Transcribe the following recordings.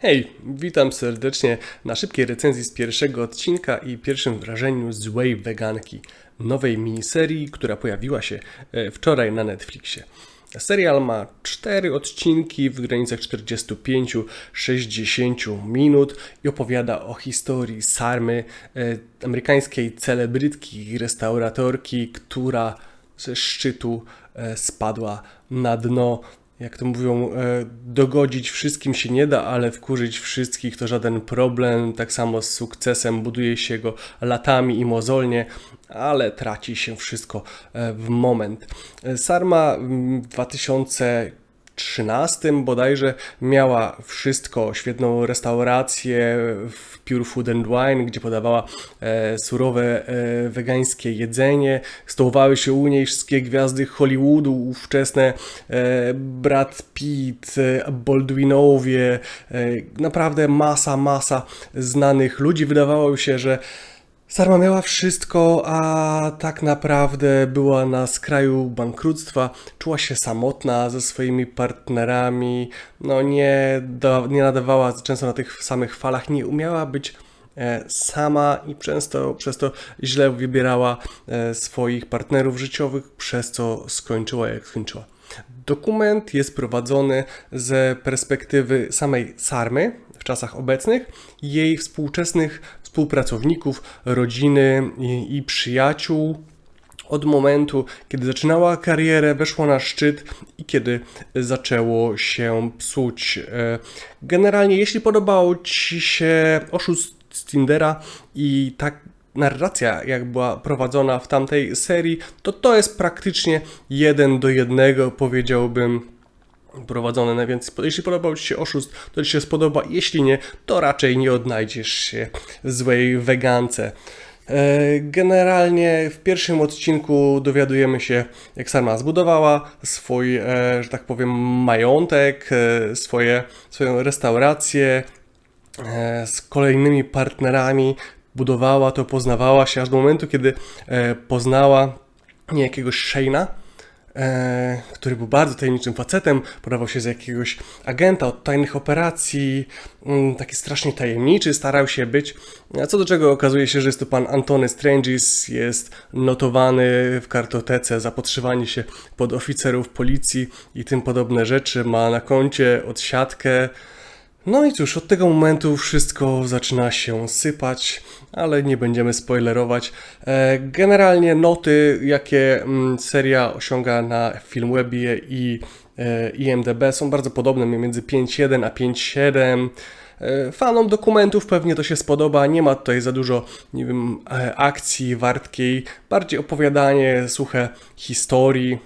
Hej, witam serdecznie na szybkiej recenzji z pierwszego odcinka i pierwszym wrażeniu złej weganki, nowej miniserii, która pojawiła się e, wczoraj na Netflixie. Serial ma cztery odcinki w granicach 45-60 minut i opowiada o historii Sarmy, e, amerykańskiej celebrytki i restauratorki, która ze szczytu e, spadła na dno jak to mówią, e, dogodzić wszystkim się nie da, ale wkurzyć wszystkich to żaden problem. Tak samo z sukcesem buduje się go latami i mozolnie, ale traci się wszystko e, w moment. E, Sarma w 2000 13 bodajże miała wszystko, świetną restaurację w Pure Food and Wine, gdzie podawała e, surowe e, wegańskie jedzenie. Stołowały się u niej wszystkie gwiazdy Hollywoodu ówczesne, e, Brad Pitt, e, Baldwinowie, e, naprawdę masa, masa znanych ludzi. Wydawało się, że Sarma miała wszystko, a tak naprawdę była na skraju bankructwa, czuła się samotna ze swoimi partnerami, no nie, da, nie nadawała często na tych samych falach, nie umiała być e, sama i przez to, przez to źle wybierała e, swoich partnerów życiowych, przez co skończyła jak skończyła. Dokument jest prowadzony z perspektywy samej Sarmy w czasach obecnych, jej współczesnych współpracowników, rodziny i, i przyjaciół. Od momentu, kiedy zaczynała karierę, weszła na szczyt i kiedy zaczęło się psuć. E, Generalnie, jeśli podobał Ci się oszust z Tindera i tak narracja, jak była prowadzona w tamtej serii, to to jest praktycznie jeden do jednego, powiedziałbym, prowadzone. No więc jeśli podobał Ci się oszust, to Ci się spodoba. Jeśli nie, to raczej nie odnajdziesz się w złej wegance. E, Generalnie w pierwszym odcinku dowiadujemy się, jak Sarma zbudowała swój, e, że tak powiem, majątek, e, swoje, swoją restaurację z kolejnymi partnerami. Budowała to, poznawała się aż do momentu, kiedy poznała niejakiego Shane'a, e, który był bardzo tajemniczym facetem, podawał się za jakiegoś agenta od tajnych operacji, mm, taki strasznie tajemniczy, starał się być. A co do czego okazuje się, że jest to pan Antony Strangis, jest notowany w kartotece za podszywanie się pod oficerów policji i tym podobne rzeczy, ma na koncie odsiadkę. No i cóż, od tego momentu wszystko zaczyna się sypać, ale nie będziemy spoilerować. E, Generalnie noty, jakie mm, seria osiąga na Filmwebie i e, IMDb są bardzo podobne, między 5.1 a 5.7. E, Fanom dokumentów pewnie to się spodoba, nie ma tutaj za dużo, nie wiem, akcji wartkiej, bardziej opowiadanie, suche historii.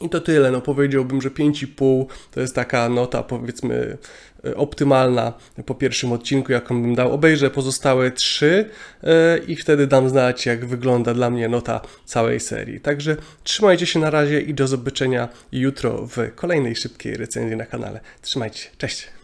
I to tyle, no powiedziałbym, że 5,5 to jest taka nota powiedzmy e, optymalna po pierwszym odcinku, jaką bym dał. Obejrzę pozostałe trzy e, i wtedy dam znać, jak wygląda dla mnie nota całej serii. Także trzymajcie się na razie i do zobaczenia jutro w kolejnej szybkiej recenzji na kanale. Trzymajcie się, cześć!